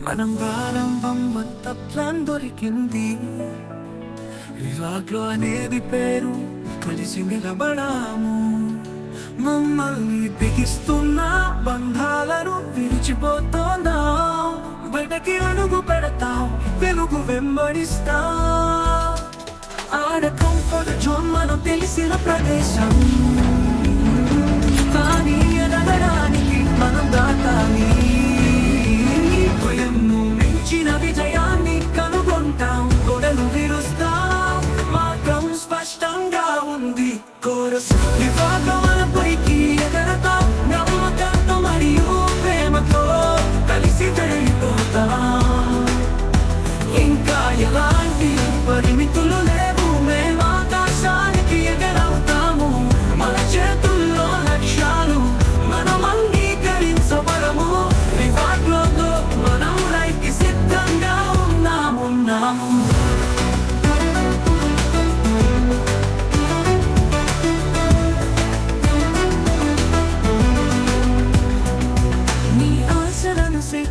మనం ప్రారంభం మొత్త ప్లాన్ దొరికింది. విరాగ్లో అనేది పేరు కలిసి నిలబడాము. మమ్మల్ని బిగిస్తున్న బంధాలను విడిచిపోతున్నా. బయటకి అడుగు పెడతాం వెలుగు వెంబడిస్తా. ఆడ కంఫర్ట్ జోన్ మనం తెలిసిన ప్రదేశం. స్పష్టంగా ఉంది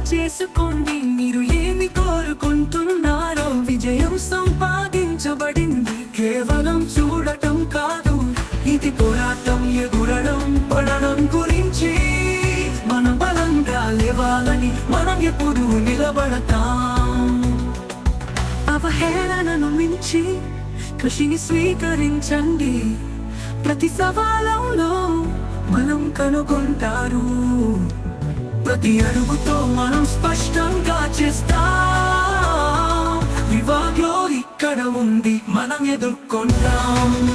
చేసుకోండి మీరు ఏమి కోరుకుంటున్నారో విజయం సంపాదించబడింది. కేవలం చూడటం కాదు ఇది పోరాటం ఎగురడం పడడం గురించి. మనం బలంగా లేవాలని మనం ఎప్పుడు నిలబడతాం. అవహేళనను మించి కృషిని స్వీకరించండి. ప్రతి సవాలంలో మనం కనుగొంటారు. ప్రతి అడుగుతో మనం స్పష్టంగా చేస్తాం. వివాగ్లో ఇక్కడ ఉంది మనం ఎదుర్కొంటాం.